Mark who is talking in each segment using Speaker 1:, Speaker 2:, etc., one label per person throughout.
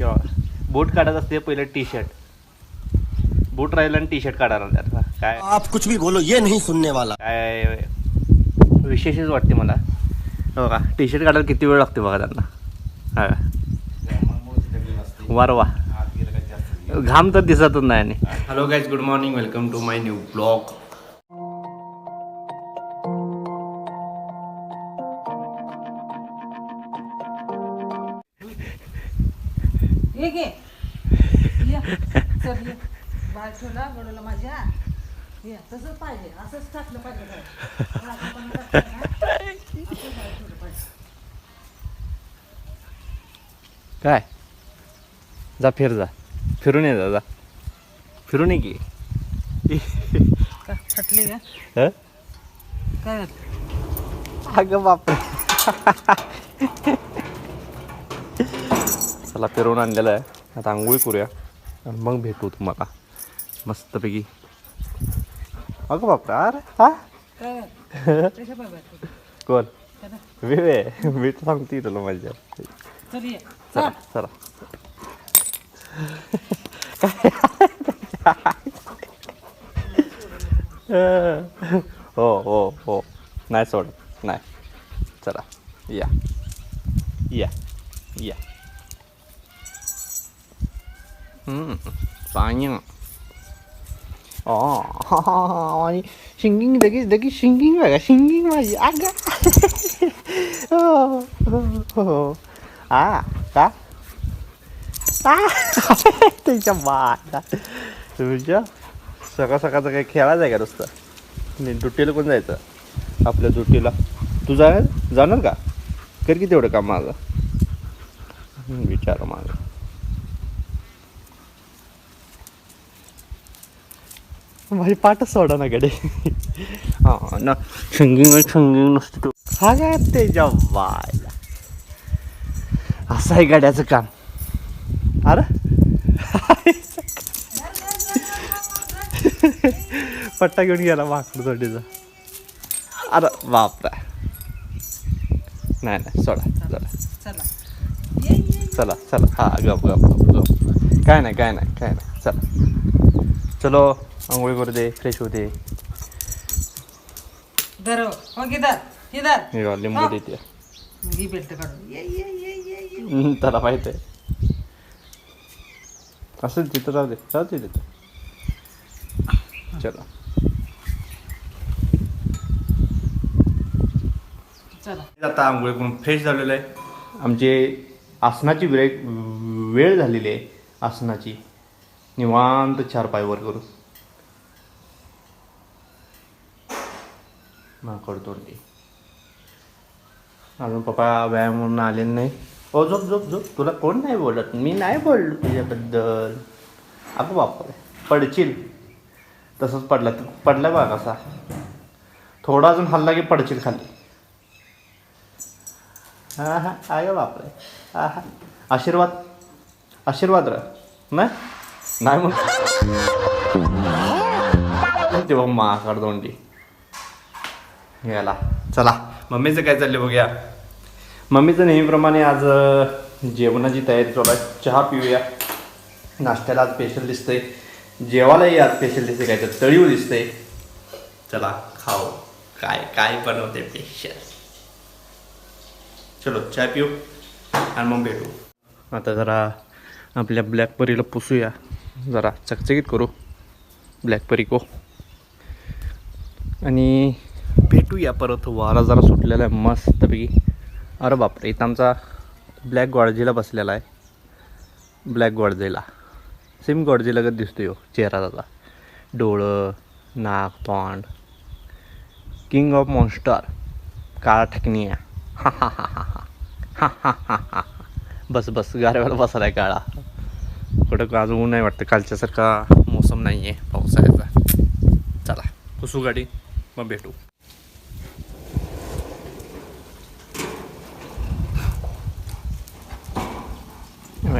Speaker 1: किंवा बूट काढत असते पहिलं टी शर्ट बूट राहिलं आणि टी शर्ट काढायला लागतात. काय?
Speaker 2: आप कुछ भी बोलो ये नहीं सुनने वाला.
Speaker 1: काय विशेषच वाटते मला. हो का? टी शर्ट काढायला किती वेळ लागते बघा त्यांना. हा. वार वा घाम तर दिसतच नाही आणि. Hello guys good morning welcome to my new blog
Speaker 3: ये तसंच पाहिजे असंच टाकलं पाहिजे. बाहेर. रात्रपण टाकलं ना, असंच बाहेर ठेवलं पाहिजे.
Speaker 1: काय? जा फिर जा. फिरून ये जा जा फिरून ये की.
Speaker 3: का फाटली का?
Speaker 1: हं?
Speaker 3: काय झालं?
Speaker 1: अगं बापरे. चला फिरवून आणलेलं आहे. आता आंघोळी करूया. आणि मग भेटू तुम्हाला. मस्तपैकी. अगं बापरे अरे हा? कोण? विवे मी तर सांगते तुला माझ्या.
Speaker 3: चल
Speaker 1: चला हो हो हो. नाही सोड नाही. चला या. या या. 어, 아니 싱깅 सकाळ काही खेळा जाय का नुसतं नाही दुटीला कोण जायचं आपल्या दुटीला तू जा जाणार का? कर की तेवढं काम माझं विचार माझं माझी पाठच सोडा ना कडे हा ना. सिंगिंग सिंगिंग नसतं तू. हा काय त्याच्या बायला असं आहे गाड्याचं काम. अरे? पट्टा घेऊन गेला माकड जोडीचा. अरे बापरा. नाही नाही सोडा
Speaker 3: चला
Speaker 1: चला चला. हा गप गप गप गप. काय नाही काय नाही काय नाही. चला. चलो. आंघोळी करू दे फ्रेश
Speaker 3: धर हो
Speaker 1: बा लिंबू देते.
Speaker 3: ही बेल्ट काढून. ये ये ये ये ये.
Speaker 1: हम्म, त्याला माहीत आहे. असं तिथं राहू दे राहू दे तिथं. चला.
Speaker 3: चला.
Speaker 1: आता आंघोळी करून फ्रेश झालेलं आहे. आमची आसनाची वेळ वेळ झालेली आहे आसनाची. निवांत चार पायवर करू माकड तोंडी अजून पप्पा व्यायाम म्हणून आलेले नाही. हो झोप झोप झोप. तुला कोण नाही बोलत? मी नाही बोललो तुझ्याबद्दल. अगं बापरे. पडशील. तसंच पडला तू पडला बा कसा. थोडा अजून हल्ला की पडशील खाली. हां हां. आहे बापरे. हा हा. आशीर्वाद. आशीर्वाद र. नाही? नाही मग तेव्हा माकड दोंडी. याला चला. मम्मीचं काय चाललं बघूया. मम्मीचं नेहमीप्रमाणे आज जेवणाची तयारी चालू आहे. चहा पिऊया. नाश्त्याला आज स्पेशल दिसतंय. जेवायलाही आज स्पेशल दिसते काय तर. तळीव दिसतंय. चला खाऊ. काय काय बनवते स्पेशल चलो चाय पिऊ आणि मग भेटू. आता जरा आपल्या ब्लॅकबरीला पुसूया. जरा चकचकीत करू. ब्लॅकबरी को. आणि भेटूया परत. वारा जरा सुटलेला आहे मस्तपैकी. अरे बापरे इथं आमचा ब्लॅक गॉडजीला बसलेला आहे. ब्लॅक गॉडजेला. सेम गॉडजेलागत दिसतो हो चेहरा त्याचा. डोळं नाक तोंड. King of monster. काळा ठकणी आहे. हा हा हा हा हा. हा हा हा हा. बस बस गारव्याला बसला आहे काळा. कुठं आज ऊन नाही वाटतं? कालच्यासारखा मोसम नाही आहे पावसाळ्याचा. चला पुसू गाडी मग भेटू.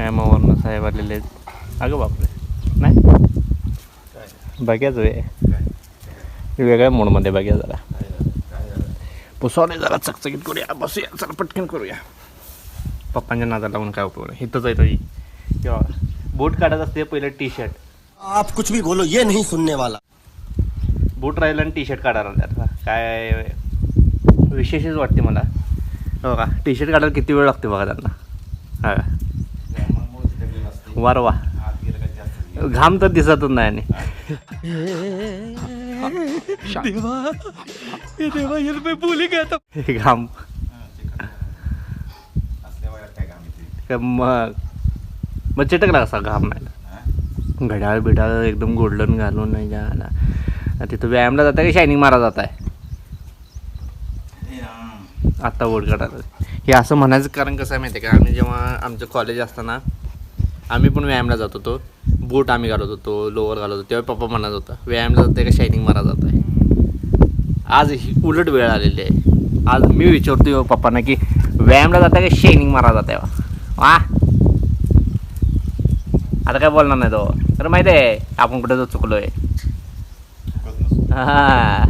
Speaker 1: व्यायामावरनं साहेब आलेले आहेत. अगं बापरे. नाही? बघ्याच वे वेगळ्या मोडमध्ये बघ्या जरा. पुसवले जरा चकचकीत करूया. बसूया चला पटकन करूया. पप्पांच्या नादाला लावून काय उपयोग इथंच आहे तरी किंवा बूट काढत असते पहिलं टी शर्ट
Speaker 2: आप कुछ भी बोलो ये नहीं सुनने वाला.
Speaker 1: बूट राहिलं आणि टी शर्ट काढायला त्यात काय विशेषच वाटते मला. हो का? टी शर्ट काढायला किती वेळ लागते बघा त्यांना. हा का? वा वा घाम तर दिसतच नाही आणि. घाम. मग. मग चिटकला असा घाम नाही? घड्याळ बिडाळ एकदम गोल्डन घालून नाही जायला तिथं व्यायामला जाता की शायनिंग मारा जात आहे आत्ता बोर्ड काढायला हे असं म्हणायचं कारण कसं आहे माहिती आहे का? आम्ही जेव्हा आमचं कॉलेज असताना आम्ही पण व्यायामला जात होतो. बूट आम्ही घालत होतो लोअर घालत होतो. तेव्हा पप्पा म्हणत होता व्यायामला जाते का? शायनिंग मारा जात आहे. आज ही उलट वेळ आलेली आहे. आज मी विचारतो हो पप्पांना की व्यायामला जाता का? शायनिंग मारा जात आहे हो? वा आता काय बोलणार नाही तो हो. तर माहिती आहे आपण कुठं तो चुकलोय. हा.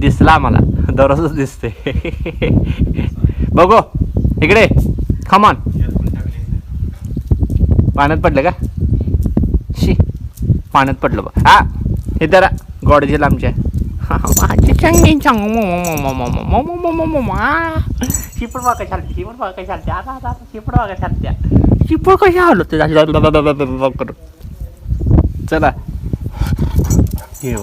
Speaker 1: दिसला आम्हाला. दररोजच दिसते बघू इकडे खमान पाण्यात पडलं का शी पाण्यात पडलं बघ हा हे जरा गोडजेल आमच्या माझी चांगली चांग मो मो मो मो मो चिपड वाका चालते चिपड वाका चालते आता आता चिपड वाका चालते चिपड कशा आलो ते करू चला येऊ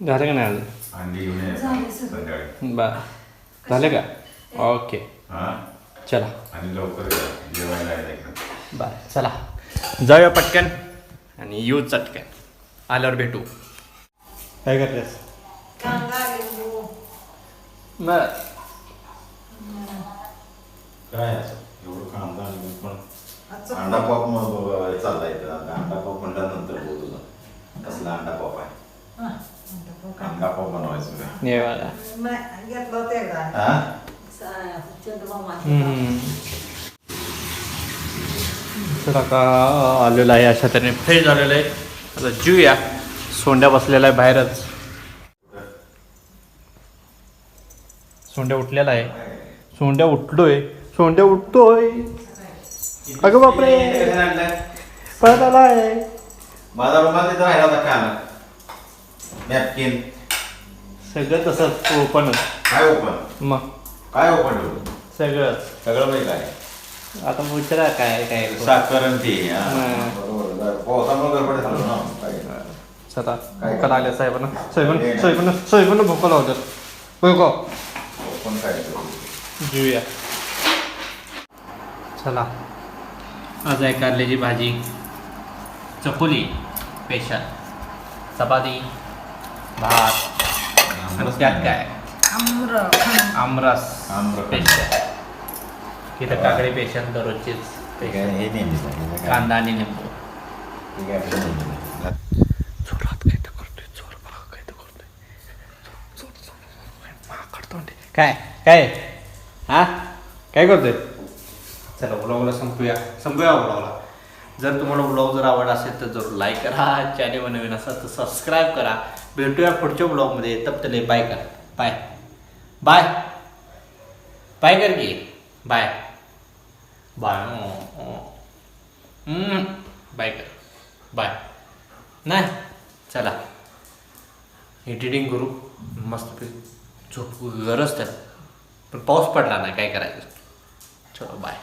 Speaker 1: झालं नाही आलं
Speaker 4: अंडी घेऊन ये
Speaker 3: झाले सर.
Speaker 4: संध्याकाळी
Speaker 1: बर झालं का? ओके
Speaker 4: हा?
Speaker 1: चला.
Speaker 4: आणि लवकर या. जेवायला यायला इकडं
Speaker 1: बर चला. जाऊया पटकन आणि येऊ चटकन. आल्यावर भेटू. काय करतेस?
Speaker 3: कांदा लिंबू
Speaker 1: बर.
Speaker 4: काय असं? एवढं कांदा आणि पण अंडा पॉप मग चाललाय अंडा पॉप म्हटल्यानंतर बोलू कसला अंडा पॉप आहे?
Speaker 3: हा, तो कांदा.
Speaker 4: अंडा पॉप बनवायचं का
Speaker 1: ये बघा
Speaker 3: नाही, घेतलं होतं एकदा
Speaker 4: हा
Speaker 3: सा- चंद्रमामा
Speaker 1: तर आता आलेलं आहे अशा तऱ्हेने फ्रेश झालेलं आहे आता जीवया सोंड्या बसलेला आहे बाहेरच सोंड्या उठलेला आहे सोंड्या उठलोय सोंड्या उठतोय अगं बापरे परत आलाय
Speaker 4: माझा रुमाल तिथं राहिला होता कान नॅपकिन.
Speaker 1: सगळं तसंच ओपनच.
Speaker 4: काय ओपन?
Speaker 1: मग.
Speaker 4: काय ओपन ठेवलं?
Speaker 1: सगळंच.
Speaker 4: सगळं माहीत आहे
Speaker 1: आता विचारा काय काय?
Speaker 4: साखर आणि ते हा.
Speaker 1: हा.
Speaker 4: बरोबर पावसामुळे गडबड झालं ना. काय?
Speaker 1: चला
Speaker 4: काय?
Speaker 1: भुका लागल्या साहेबांना. साहेबांना साहेबांना साहेबांना भुका लावतात होय का
Speaker 4: ओपन काय
Speaker 1: जीवया चला. आज आहे कारल्याची भाजी. चकोली. स्पेशल. चपाती. भात आणि त्यात काय?
Speaker 3: आमरं
Speaker 1: आमरस.
Speaker 4: आमरस.
Speaker 1: स्पेशल तिथं काकडी पेशंट दररोजचेच
Speaker 4: हे काय हे नाही दिसलं, हे काय-
Speaker 1: कांदा आणि लिंबू.
Speaker 4: हे काय आपलं नाही
Speaker 1: दिसलं. काय काय हा? काय करतोय? चला ओलावला संपूया. संपूया ओलावला जर तुम्हाला ब्लॉग जर आवड असेल तर जरूर लाईक करा चॅनेल नवीन असेल तर सबस्क्राईब करा. भेटूया पुढच्या ब्लॉगमध्ये तब बाय कर. बाय बाय बाय कर की बाय बाय बाय कर. बाय नाही चला. एडिटिंग करू. मस्त झोप गरज त्यात पण पाऊस पडला नाही. काय करायचं? चलो बाय